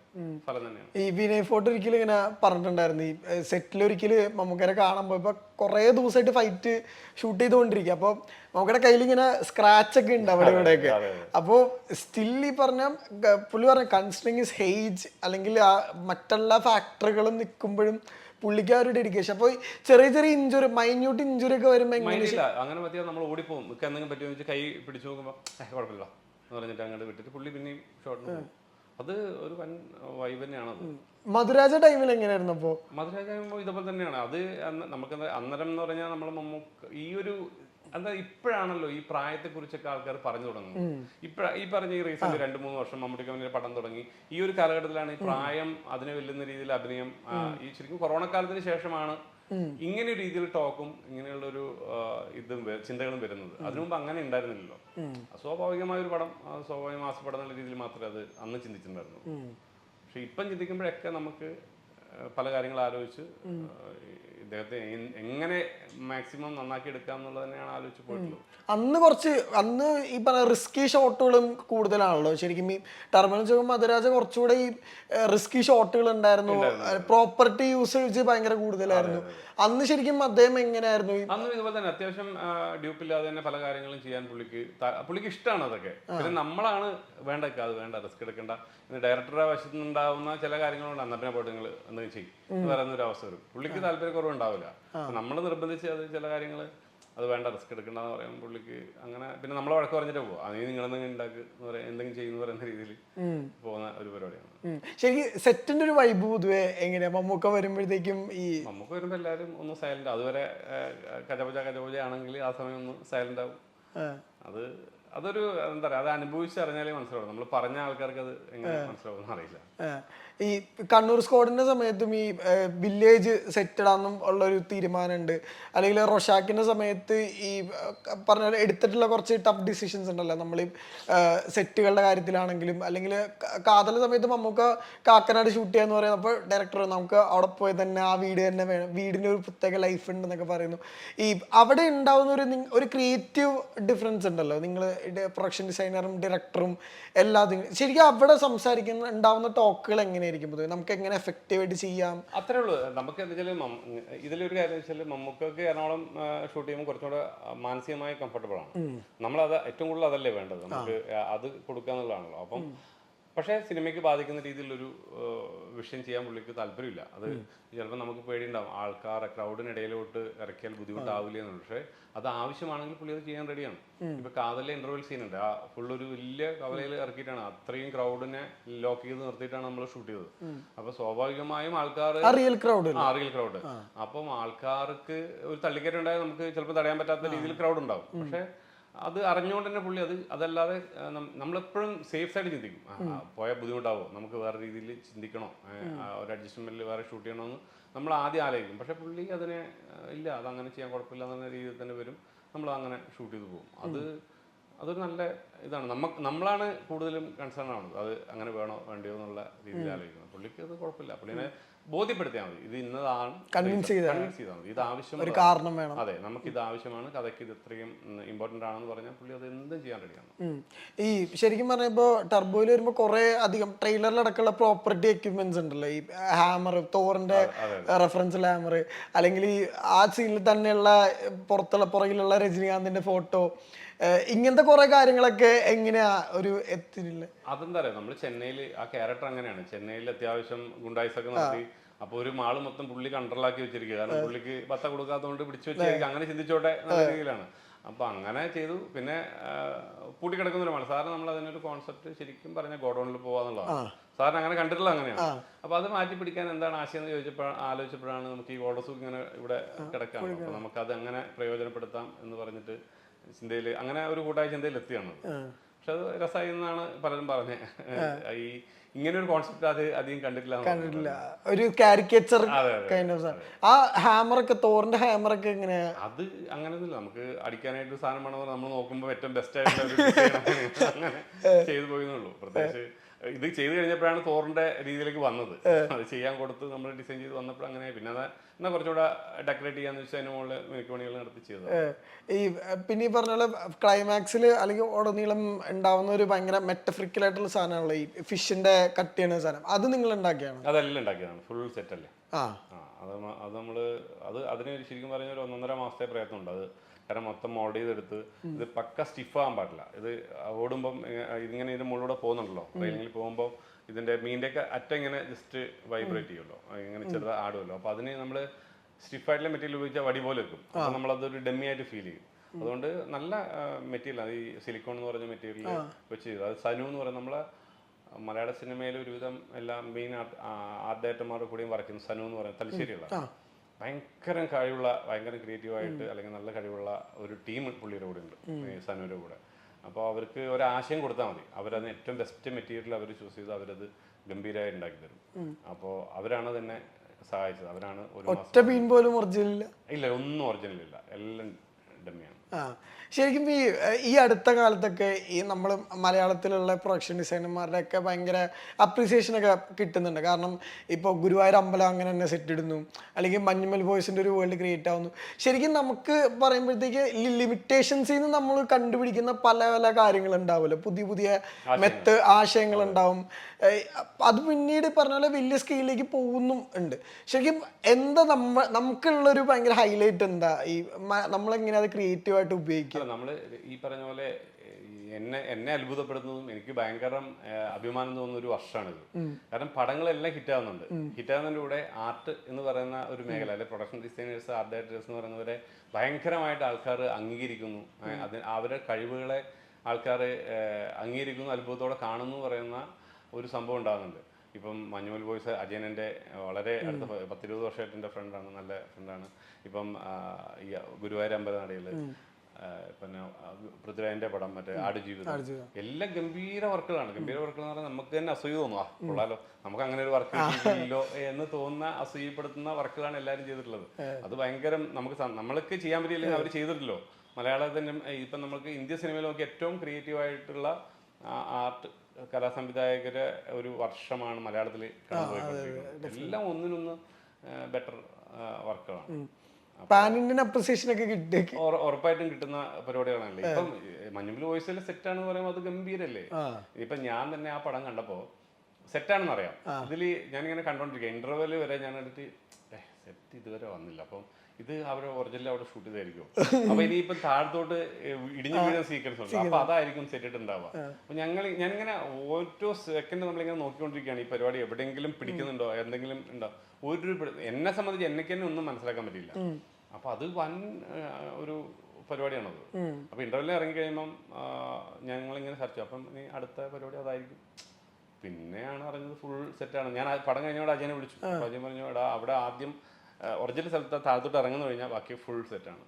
ഫലം തന്നെയാണ്. ഈ വിനയ് ഫോർട്ട് ഒരിക്കലും ഇങ്ങനെ പറഞ്ഞിട്ടുണ്ടായിരുന്നു. ഈ സെറ്റിൽ ഒരിക്കൽ മമ്മൂക്കരെ കാണാൻ ഇപ്പൊ കുറേ ദിവസമായിട്ട് ഫൈറ്റ് ഷൂട്ട് ചെയ്തുകൊണ്ടിരിക്കുക. അപ്പോൾ മമ്മൂക്കയുടെ കയ്യിൽ ഇങ്ങനെ സ്ക്രാച്ച് ഒക്കെ ഉണ്ട് അവിടെ ഇവിടെയൊക്കെ. അപ്പോൾ സ്റ്റിൽ ഈ പറഞ്ഞ പുള്ളി പറഞ്ഞ കൺസിഡറിങ് ഇസ് ഹെയ്ജ് അല്ലെങ്കിൽ ആ മറ്റുള്ള ഫാക്ടറുകളും നിൽക്കുമ്പോഴും പുള്ളിക്ക് ആ ഒരു ഡെഡിക്കേഷൻ അപ്പോൾ ചെറിയ ചെറിയ ഇഞ്ചുറി മൈന്യൂട്ട് ഇഞ്ചുറി ഒക്കെ വരുമ്പോൾ എങ്ങനെ അങ്ങനെ പറ്റിയാൽ നമ്മൾ ഓടിപ്പോകും എന്തെങ്കിലും പറ്റുമോ വെച്ച് കൈ പിടിച്ചു നോക്കുമ്പോൾ കുഴപ്പമില്ല എന്ന് പറഞ്ഞിട്ട് അങ്ങോട്ട് വിട്ടിട്ട് പുള്ളി പിന്നെയും ഷോട്ടിന് പോകും. അത് ഒരു വൻ വൈബ് തന്നെയാണ് അത് മധുരാജ ടൈമിൽ എങ്ങനെയായിരുന്നു അപ്പോൾ മധുരാജ ടൈമിൽ ഇതുപോലെ തന്നെയാണ്. അത് നമുക്ക് അന്നരം എന്ന് പറഞ്ഞാൽ നമ്മൾ മമ്മൂക്ക് ഈ ഒരു എന്താ ഇപ്പോഴാണല്ലോ ഈ പ്രായത്തെ കുറിച്ചൊക്കെ ആൾക്കാർ പറഞ്ഞു തുടങ്ങുന്നത്. ഇപ്പഴ ഈ പറഞ്ഞ ഈ റീസെന്റ് രണ്ട് മൂന്ന് വർഷം മമ്മൂട്ടി കമ്പനിയുടെ പടം തുടങ്ങി. ഈ ഒരു കാലഘട്ടത്തിലാണ് ഈ പ്രായം അതിനെ വെല്ലുന്ന രീതിയിൽ അഭിനയം ഈ ശരിക്കും കൊറോണ കാലത്തിന് ശേഷമാണ് ഇങ്ങനെ രീതിയിൽ ടോക്കും ഇങ്ങനെയുള്ള ഒരു ഇതും ചിന്തകളും വരുന്നത്. അതിനു മുമ്പ് അങ്ങനെ ഉണ്ടായിരുന്നില്ലല്ലോ. സ്വാഭാവികമായ ഒരു പടം സ്വാഭാവികമായ സ്വാഭാവിക മാസപ്പടം എന്നുള്ള രീതിയിൽ മാത്രമേ അത് അന്ന് ചിന്തിച്ചിട്ടുണ്ടായിരുന്നു പക്ഷെ ഇപ്പം ചിന്തിക്കുമ്പോഴൊക്കെ നമുക്ക് പല കാര്യങ്ങൾ ആലോചിച്ച് ഇദ്ദേഹത്തെ എങ്ങനെ മാക്സിമം നന്നാക്കി എടുക്കാം എന്നുള്ളത് തന്നെയാണ് ആലോചിച്ച് പോയിട്ടുള്ളത്. അന്ന് കുറച്ച് അന്ന് ഈ പറഞ്ഞ റിസ്കി ഷോട്ടുകളും കൂടുതലാണല്ലോ. ശരിക്കും ഈ ടെർമിനൽ ചോദ്യം മധുരാജ കുറച്ചുകൂടെ ഈ റിസ്കി ഷോട്ടുകൾ ഉണ്ടായിരുന്നു. പ്രോപ്പർട്ടി യൂസേജ് ഭയങ്കര കൂടുതലായിരുന്നു. അന്ന് ശരിക്കും അദ്ദേഹം എങ്ങനെയായിരുന്നു? അന്ന് ഇതുപോലെ തന്നെ അത്യാവശ്യം ഡ്യൂപ്പില്ലാതെ തന്നെ പല കാര്യങ്ങളും ചെയ്യാൻ പുള്ളിക്ക് പുള്ളിക്ക് ഇഷ്ടമാണ് അതൊക്കെ. പിന്നെ നമ്മളാണ് വേണ്ട അത് വേണ്ട റിസ്ക് എടുക്കണ്ട. ഡയറക്ടറുടെ വശത്തുനിന്നുണ്ടാവുന്ന ചില കാര്യങ്ങളുണ്ട്. അന്നപ്പിനെ പിന്നെ പോയിട്ട് നിങ്ങൾ എന്തെങ്കിലും ചെയ്യും. എന്ന് പറയുന്ന ഒരു അവസരം പുള്ളിക്ക് പുള്ളിക്ക് താല്പര്യക്കുറവുണ്ടാവില്ല നമ്മൾ നിർബന്ധിച്ച് അത് ചില കാര്യങ്ങൾ അത് വേണ്ട റിസ്ക് എടുക്കണ്ടെന്ന് പറയാൻ പുള്ളിക്ക് അങ്ങനെ പിന്നെ നമ്മളെ വഴക്ക് പറഞ്ഞിട്ട് പോകും അതിന് നിങ്ങൾ എന്തെങ്കിലും ഉണ്ടാക്ക് എന്ന് പറയാം എന്തെങ്കിലും ചെയ്യുന്ന പറയുന്ന രീതിയിൽ പോകുന്ന ഒരു പരിപാടിയാണ്. ശരി ശരിക്കും സെറ്റിന്റെ ഒരു വൈബ് പൊതുവെ എങ്ങനെയാ? മമ്മൂക്ക വരുമ്പോഴത്തേക്കും ഈ മമ്മൂക്ക വരുമ്പോൾ എല്ലാവരും ഒന്ന് സൈലന്റ് അതുവരെ കജപൂജ കജപൂജ ആണെങ്കിൽ ആ സമയം ഒന്ന് സൈലന്റ് ആവും. അത് അതൊരു എന്താ പറയാ അത് അനുഭവിച്ചറിഞ്ഞാലേ മനസ്സിലാവും നമ്മൾ പറഞ്ഞ ആൾക്കാർക്ക് അത് എങ്ങനെ മനസ്സിലാവും അറിയില്ല. ഈ കണ്ണൂർ സ്ക്വാഡിന്റെ സമയത്തും ഈ വില്ലേജ് സെറ്റഡ് ആണെന്നും ഉള്ള ഒരു തീരുമാനമുണ്ട്. അല്ലെങ്കിൽ റൊഷാക്കിന്റെ സമയത്ത് ഈ പറഞ്ഞ എടുത്തിട്ടുള്ള കുറച്ച് ടഫ് ഡിസിഷൻസ് ഉണ്ടല്ലോ. നമ്മൾ ഈ സെറ്റുകളുടെ കാര്യത്തിലാണെങ്കിലും അല്ലെങ്കിൽ കാതല സമയത്ത് നമുക്ക് കാക്കനാട് ഷൂട്ട് ചെയ്യാന്ന് പറയുന്നപ്പോൾ ഡയറക്ടർ നമുക്ക് അവിടെ പോയി തന്നെ ആ വീട് തന്നെ വേണം. വീടിന് ഒരു പ്രത്യേക ലൈഫ് ഉണ്ട് എന്നൊക്കെ പറയുന്നു. ഈ അവിടെ ഉണ്ടാവുന്ന ഒരു ഒരു ക്രിയേറ്റീവ് ഡിഫറൻസ് ഉണ്ടല്ലോ. നിങ്ങൾ പ്രൊഡക്ഷൻ ഡിസൈനറും ഡയറക്ടറും എല്ലാതും ശരിക്കും അവിടെ സംസാരിക്കുന്ന ഉണ്ടാവുന്ന ടോക്കുകൾ എങ്ങനെയായിരിക്കും പൊതുവെ? നമുക്ക് എങ്ങനെ എഫക്റ്റീവായിട്ട് ചെയ്യാം? അത്രേ ഉള്ളൂ. നമുക്ക് എന്താ ഇതിലൊരു കാര്യം വെച്ചാൽ മമ്മൂക്കൊക്കെ എറണാകുളം ഷൂട്ട് ചെയ്യുമ്പോൾ കുറച്ചുകൂടെ മാനസികമായി കംഫർട്ടബിൾ ആണ്. നമ്മളത് ഏറ്റവും കൂടുതൽ അതല്ലേ വേണ്ടത്. നമുക്ക് അത് കൊടുക്കുക എന്നുള്ളതാണല്ലോ അപ്പം പക്ഷേ സിനിമയ്ക്ക് ബാധിക്കുന്ന രീതിയിലൊരു വിഷയം ചെയ്യാൻ പുള്ളിക്ക് താല്പര്യമില്ല. അത് ചിലപ്പോൾ നമുക്ക് പേടിയുണ്ടാവും. ആൾക്കാർ ക്രൗഡിനിടയിലോട്ട് ഇറക്കിയാൽ ബുദ്ധിമുട്ടാവില്ല എന്നുള്ളത് പക്ഷേ അത് ആവശ്യമാണെങ്കിൽ പുള്ളി അത് ചെയ്യാൻ റെഡിയാണ് ഇപ്പൊ കാതലിലെ ഇന്റർവെൽ സീൻ ഉണ്ട്. ആ ഫുൾ ഒരു വലിയ കവലയിൽ ഇറക്കിയിട്ടാണ്. അത്രയും ക്രൗഡിനെ ലോക്ക് ചെയ്ത് നിർത്തിയിട്ടാണ് നമ്മൾ ഷൂട്ട് ചെയ്തത്. അപ്പൊ സ്വാഭാവികമായും ആൾക്കാർ റിയൽ ക്രൗഡ് ആ റിയൽ ക്രൗഡ് അപ്പം ആൾക്കാർക്ക് ഒരു തള്ളിക്കയറ്റം ഉണ്ടായാൽ നമുക്ക് ചിലപ്പോൾ തടയാൻ പറ്റാത്ത രീതിയിൽ ക്രൗഡ് ഉണ്ടാവും. പക്ഷെ അത് അറിഞ്ഞുകൊണ്ട് തന്നെ പുള്ളി അത് അതല്ലാതെ നമ്മളെപ്പോഴും സേഫ് സൈഡ് ചിന്തിക്കും. പോയാൽ ബുദ്ധിമുട്ടാവോ? നമുക്ക് വേറെ രീതിയിൽ ചിന്തിക്കണോ? ഒരു അഡ്ജസ്റ്റ്മെന്റിൽ വേറെ ഷൂട്ട് ചെയ്യണമെന്ന് നമ്മൾ ആദ്യം ആലോചിക്കും. പക്ഷെ പുള്ളി അതിനെ ഇല്ല അത് അങ്ങനെ ചെയ്യാൻ കുഴപ്പമില്ല എന്ന രീതിയിൽ തന്നെ വരും. നമ്മൾ അങ്ങനെ ഷൂട്ട് ചെയ്ത് പോകും. അത് അതൊരു നല്ല ഇതാണ്. നമ്മ നമ്മളാണ് കൂടുതലും കൺസേൺ ആവുന്നത്. അത് അങ്ങനെ വേണോ വേണ്ടയോ എന്നുള്ള രീതിയിൽ ആലോചിക്കുന്നത്. പുള്ളിക്ക് അത് കുഴപ്പമില്ല. പുള്ളിനെ ബോധ്യപ്പെടുത്തിയാൽ മതി. ഇത് ഇന്നതാണ്. കൺവിൻസ് കൺവിൻസ് ചെയ്താൽ മതി. ഇത് ആവശ്യം ഒരു കാരണം വേണം. അതെ നമുക്ക് ഇത് ആവശ്യമാണ്. കഥയ്ക്ക് ഇത് ഇത്രയും ഇമ്പോർട്ടന്റ് ആണെന്ന് പറഞ്ഞാൽ പുള്ളി അത് എന്തും ചെയ്യാൻ റെഡിയാണ് ഈ ശരിക്കും പറയുമ്പോ ടർബോയിൽ വരുമ്പോൾ കുറെ അധികം ട്രെയിലറിലടക്കമുള്ള പ്രോപ്പർട്ടി എക്യുപ്മെന്റ്സ് ഉണ്ടല്ലോ. ഈ ഹാമർ തോറിന്റെ റെഫറൻസ് ഹാമർ അല്ലെങ്കിൽ ഈ ആ സീനിൽ തന്നെയുള്ള പുറത്തുള്ള പുറകിലുള്ള രജനീകാന്തിന്റെ ഫോട്ടോ ഇങ്ങനത്തെ കുറെ കാര്യങ്ങളൊക്കെ എങ്ങനെയാ ഒരു എത്തില്ല അതെന്താ പറയാ നമ്മൾ ചെന്നൈയിൽ ആ ക്യാരക്ടർ അങ്ങനെയാണ്. ചെന്നൈയിൽ അത്യാവശ്യം ഗുണ്ടായിസ് ഒക്കെ നടത്തി അപ്പൊ ഒരു മാൾ മൊത്തം പുള്ളി കൺട്രോളാക്കി വെച്ചിരിക്കുക. കാരണം പുള്ളിക്ക് പത്ത കൊടുക്കാത്തതുകൊണ്ട് പിടിച്ചു വെച്ചിരിക്കുക. അങ്ങനെ ചിന്തിച്ചോട്ടെ എന്ന രീതിയിലാണ്. അപ്പൊ അങ്ങനെ ചെയ്തു. പിന്നെ പൂട്ടി പൂട്ടിക്കിടക്കുന്ന ഒരു മാൾ സാറിന് നമ്മൾ അതിനൊരു കോൺസെപ്റ്റ് ശരിക്കും പറഞ്ഞ ഗോഡൌണിൽ പോവാന്നുള്ളതാണ്. സാറിന് അങ്ങനെ കണ്ടിട്ടുള്ള അങ്ങനെയാണ്. അപ്പൊ അത് മാറ്റി പിടിക്കാൻ എന്താണ് ആശയം എന്ന് ചോദിച്ചപ്പോഴാണ് ആലോചിച്ചപ്പോഴാണ് നമുക്ക് ഈ ഗോഡസൂക്ക് ഇങ്ങനെ ഇവിടെ കിടക്കാം അപ്പൊ നമുക്ക് അത് എങ്ങനെ പ്രയോജനപ്പെടുത്താം എന്ന് പറഞ്ഞിട്ട് ചിന്തയിൽ അങ്ങനെ ഒരു കൂട്ടായ ചിന്തയിൽ എത്തിയാണ്. പക്ഷെ അത് രസമായി എന്നാണ് പലരും പറഞ്ഞത് ഈ ഇങ്ങനെ ഒരു കോൺസെപ്റ്റ് അത് അധികം കണ്ടിട്ടില്ല ഒരു കാരിക്കേച്ചർ ആ ഹാമറൊക്കെ തോറിന്റെ ഹാമറൊക്കെ എങ്ങനെ അത് അങ്ങനെയൊന്നുമില്ല. നമുക്ക് അടിക്കാനായിട്ട് സാധനം വേണമെന്ന് നമ്മൾ നോക്കുമ്പോൾ ഏറ്റവും ബെസ്റ്റ് ആയിട്ടുള്ള. അങ്ങനെ ചെയ്തു പോയെന്നുള്ളൂ പ്രത്യേകിച്ച് ഇത് ചെയ്തു കഴിഞ്ഞപ്പോഴാണ് തോറിന്റെ രീതിയിലേക്ക് വന്നത്. അത് ചെയ്യാൻ കൊടുത്ത് നമ്മൾ ഡിസൈൻ ചെയ്ത് വന്നപ്പോൾ അങ്ങനെ പിന്നെ അത് എന്നാ കുറച്ചുകൂടെ ഡെക്കറേറ്റ് ചെയ്യാന്ന് വെച്ചാൽ അതിന് മുകളിൽ മിനുക്കുപണികൾ നടത്തി ചെയ്തത്. ഈ പിന്നെ ഈ പറഞ്ഞ ക്ലൈമാക്സിൽ അല്ലെങ്കിൽ ഉടനീളം ഉണ്ടാവുന്ന ഒരു ഭയങ്കര മെറ്റഫ്രിക്കൽ ആയിട്ടുള്ള സാധനമാണല്ലോ ഈ ഫിഷിന്റെ കട്ട് ചെയ്യുന്ന സാധനം. അത് നിങ്ങൾ ഉണ്ടാക്കിയാണ് അതെല്ലാം ഉണ്ടാക്കിയതാണ്. ഫുൾ സെറ്റ് അല്ലേ? ആ. അത് നമ്മൾ അത് നമ്മൾ അത് അതിന് ശരിക്കും പറഞ്ഞ ഒരു ഒന്നൊന്നര മാസത്തെ പ്രയത്നം ഉണ്ട് അത് കാരണം മൊത്തം മോൾഡ് ചെയ്തെടുത്ത് ഇത് പക്ക സ്റ്റിഫ് ആകാൻ പാടില്ല. ഇത് ഓടുമ്പം ഇതിങ്ങനെ ഇതിന് മുകളിലൂടെ പോകുന്നുണ്ടല്ലോ. റെയിലിങ്ങിൽ പോകുമ്പോൾ ഇതിന്റെ മീന്റെ ഒക്കെ അറ്റം ഇങ്ങനെ ജസ്റ്റ് വൈബ്രേറ്റ് ചെയ്യുമല്ലോ. ഇങ്ങനെ ചെറുത് ആടുമല്ലോ. അപ്പൊ അതിന് നമ്മൾ സ്റ്റിഫായിട്ടുള്ള മെറ്റീരിയൽ ഉപയോഗിച്ചാൽ വടി പോലെ വെക്കും. അപ്പൊ നമ്മളതൊരു ഡമ്മി ആയിട്ട് ഫീൽ ചെയ്യും. അതുകൊണ്ട് നല്ല മെറ്റീരിയൽ ആണ് ഈ സിലിക്കോൺ എന്ന് പറഞ്ഞ മെറ്റീരിയൽ വെച്ച് ചെയ്തു. അത് സനു എന്ന് പറയുന്ന നമ്മളെ മലയാള സിനിമയിൽ ഒരുവിധം എല്ലാ മെയിൻ ആർട്ട് ആർട്ട് ഡയറക്ടർമാരുടെ കൂടെയും വർക്ക് ചെയ്യുന്ന സനു എന്ന് പറയുന്നത് തലശ്ശേരിയുള്ള ഭയങ്കര കഴിവുള്ള ഭയങ്കര ക്രിയേറ്റീവ് ആയിട്ട് അല്ലെങ്കിൽ നല്ല കഴിവുള്ള ഒരു ടീം പുള്ളിയുടെ കൂടെ ഉണ്ട് ഈ സനുവിന്റെ കൂടെ. അപ്പോൾ അവർക്ക് ഒരു ആശയം കൊടുത്താൽ മതി. അവരതിന് ഏറ്റവും ബെസ്റ്റ് മെറ്റീരിയൽ അവർ ചൂസ് ചെയ്ത് അവരത് ഗംഭീരമായി ഉണ്ടാക്കി തരും. അപ്പോൾ അവരാണ് തന്നെ സഹായിച്ചത്. അവരാണ് ഒരു ഒറ്റ പീൻ പോലും ഒറിജിനൽ ഇല്ല. ഒന്നും ഒറിജിനൽ ഇല്ല. എല്ലാം ഡമ്മിയാണ്. ശരിക്കും ഈ ഈ അടുത്ത കാലത്തൊക്കെ ഈ നമ്മൾ മലയാളത്തിലുള്ള പ്രൊഡക്ഷൻ ഡിസൈനർമാരുടെ ഒക്കെ ഭയങ്കര അപ്രീസിയേഷൻ ഒക്കെ കിട്ടുന്നുണ്ട്. കാരണം ഇപ്പോൾ ഗുരുവായൂർ അമ്പലം അങ്ങനെ തന്നെ സെറ്റ് ഇടുന്നു. അല്ലെങ്കിൽ മഞ്ഞുമൽ ബോയ്സിന്റെ ഒരു വേൾഡ് ക്രിയേറ്റ് ആവുന്നു. ശരിക്കും നമുക്ക് പറയുമ്പോഴത്തേക്ക് ലിമിറ്റേഷൻസിൽ നിന്ന് നമ്മൾ കണ്ടുപിടിക്കുന്ന പല പല കാര്യങ്ങൾ ഉണ്ടാവുമല്ലോ പുതിയ പുതിയ മെത്ത് ആശയങ്ങൾ ഉണ്ടാവും. അത് പിന്നീട് പറഞ്ഞ പോലെ വലിയ സ്കെയിലിലേക്ക് പോകുന്നും ഉണ്ട്. ശരിക്കും എന്താ നമ്മ നമുക്കുള്ളൊരു ഭയങ്കര ഹൈലൈറ്റ് എന്താ? ഈ നമ്മളെങ്ങനെ അത് ക്രിയേറ്റീവായിട്ട് ഉപയോഗിക്കുക. നമ്മൾ നമ്മൾ ഈ പറഞ്ഞ പോലെ എന്നെ എന്നെ അത്ഭുതപ്പെടുന്നതും എനിക്ക് ഭയങ്കര അഭിമാനം തോന്നുന്ന ഒരു വർഷമാണിത്. കാരണം പടങ്ങളെല്ലാം ഹിറ്റാവുന്നുണ്ട്. ഹിറ്റാവുന്നതിന്റെ കൂടെ ആർട്ട് എന്ന് പറയുന്ന ഒരു മേഖല അല്ലെ പ്രൊഡക്ഷൻ ഡിസൈനേഴ്സ് ആർട്ട് ഡയറക്ടേഴ്സ് എന്ന് പറയുന്നവരെ ഭയങ്കരമായിട്ട് ആൾക്കാർ അംഗീകരിക്കുന്നു. അത് അവരുടെ കഴിവുകളെ ആൾക്കാർ അംഗീകരിക്കുന്നു അത്ഭുതത്തോടെ കാണുന്നു പറയുന്ന ഒരു സംഭവം ഉണ്ടാകുന്നുണ്ട് ഇപ്പം മഞ്ഞുമൽ ബോയ്സ് അജയനന്റെ വളരെ അടുത്ത പത്തിരുപത് വർഷമായിട്ട് എന്റെ ഫ്രണ്ടാണ് നല്ല ഫ്രണ്ടാണ് ഇപ്പം ഈ ഗുരുവായൂർ അമ്പലനടയിൽ പിന്നെ പൃഥ്വിരാജിന്റെ പടം മറ്റേ ആടുജീവിതം. എല്ലാം ഗംഭീര വർക്കുകളാണ്. ഗംഭീര വർക്കുകൾ എന്ന് പറഞ്ഞാൽ നമുക്ക് തന്നെ അസൂയ തോന്നും ആ കൊള്ളാലോ. നമുക്ക് അങ്ങനെ ഒരു വർക്ക് ഇല്ലല്ലോ എന്ന് തോന്നുന്ന അസൂയപ്പെടുത്തുന്ന വർക്കുകളാണ് എല്ലാവരും ചെയ്തിട്ടുള്ളത്. അത് ഭയങ്കര നമുക്ക് നമ്മൾക്ക് ചെയ്യാൻ പറ്റിയില്ലെങ്കിൽ അവർ ചെയ്തിട്ടില്ലോ. മലയാളത്തിന്റെ ഇപ്പം നമുക്ക് ഇന്ത്യൻ സിനിമയിൽ നോക്കി ഏറ്റവും ക്രിയേറ്റീവ് ആയിട്ടുള്ള ആർട്ട് കലാസംവിധായകരെ ഒരു വർഷമാണ് മലയാളത്തിൽ കടന്നുപോയിക്കൊണ്ടിരിക്കുന്നത്. എല്ലാം ഒന്നിനൊന്ന് ബെറ്റർ വർക്കുകളാണ്. പാൻ ഇന്ത്യൻ അപ്രിസിയേഷൻ ഒക്കെ കിട്ടി ഉറ- ഉറപ്പായിട്ടും കിട്ടുന്ന പരിപാടികളാണല്ലേ? ഇപ്പം മഞ്ഞുമ്പിൽ വോയിസിൽ സെറ്റ് ആണെന്ന് പറയുമ്പോൾ അത് ഗംഭീരല്ലേ? ഇപ്പൊ ഞാൻ തന്നെ ആ പടം കണ്ടപ്പോ സെറ്റാണെന്ന് അറിയാം. ഇതിൽ ഞാനിങ്ങനെ കണ്ടോണ്ടിരിക്കുക ഇന്റർവെൽ വരെ ഞാൻ എടുത്ത് സെറ്റ് ഇതുവരെ വന്നില്ല. അപ്പം ഇത് അവരെ ഒറിജിനൽ അവിടെ ഷൂട്ട് ചെയ്തായിരിക്കും. അപ്പൊ ഇനിയിപ്പം താഴത്തോട്ട് ഇടിഞ്ഞു വീഴുന്ന സീക്വൻസ് ഉണ്ട് അപ്പൊ അതായിരിക്കും സെറ്റ് ഇട്ടുണ്ടാവുക അപ്പൊ ഞങ്ങൾ ഞാനിങ്ങനെ ഓരോ സെക്കൻഡ് നമ്മളിങ്ങനെ നോക്കിക്കൊണ്ടിരിക്കുകയാണ് ഈ പരിപാടി എവിടെയെങ്കിലും പിടിക്കുന്നുണ്ടോ? എന്തെങ്കിലും ഉണ്ടോ? ഒരു എന്നെ സംബന്ധിച്ച് എന്നെ തന്നെ ഒന്നും മനസ്സിലാക്കാൻ പറ്റില്ല അപ്പൊ അത് വൻ ഒരു പരിപാടിയാണത്. അപ്പൊ ഇന്റർവെല്ലിൽ ഇറങ്ങി കഴിയുമ്പം ഞങ്ങൾ ഇങ്ങനെ സെർച്ച് അപ്പം ഇനി അടുത്ത പരിപാടി അതായിരിക്കും. പിന്നെയാണ് അറിഞ്ഞത് ഫുൾ സെറ്റാണ് ഞാൻ പടം കഴിഞ്ഞോട് അജയനെ വിളിച്ചു. അജയൻ പറഞ്ഞു എടാ അവിടെ ആദ്യം ഒറിജിനൽ സ്ഥലത്ത് താഴത്തോട്ട് ഇറങ്ങുന്നു കഴിഞ്ഞാൽ ബാക്കി ഫുൾ സെറ്റാണ്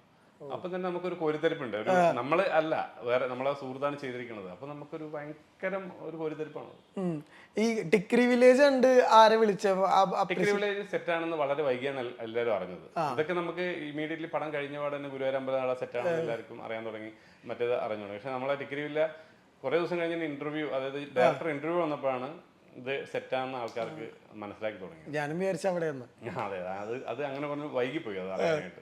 അപ്പൊ തന്നെ നമുക്കൊരു കോരിത്തെരിപ്പുണ്ട്. ഒരു നമ്മൾ അല്ല വേറെ നമ്മളെ സുഹൃത്താണ് ചെയ്തിരിക്കുന്നത് അപ്പൊ നമുക്കൊരു ഭയങ്കരം ഒരു കോരിത്തെരിപ്പാണ്. ഈ ടിക്രി വില്ലേജ് ഉണ്ട് ആരെ വിളിച്ച? ടിക്കറ്റ് വില്ലേജ് സെറ്റ് ആണെന്ന് വളരെ വൈകിയാണ് എല്ലാരും എല്ലാവരും അറിഞ്ഞത് അതൊക്കെ നമുക്ക് ഇമീഡിയറ്റ്ലി പടം കഴിഞ്ഞ പാടെ തന്നെ ഗുരുവായൂർ അമ്പലനാള സെറ്റ് ആണെന്ന് എല്ലാവർക്കും അറിയാൻ തുടങ്ങി. മറ്റേത് അറിഞ്ഞു. തുടങ്ങി പക്ഷെ നമ്മളെ ടിക്രി വില്ല കുറെ ദിവസം കഴിഞ്ഞ ഇന്റർവ്യൂ അതായത് ഡയറക്ടർ ഇന്റർവ്യൂ വന്നപ്പോഴാണ് ഇത് സെറ്റാണെന്ന് ആൾക്കാർക്ക് മനസ്സിലാക്കി തുടങ്ങി ഞാനും വിചാരിച്ച അവിടെ അതെ അത് അത് അങ്ങനെ പറഞ്ഞു വൈകിപ്പോയി അത് അറിയാനായിട്ട്.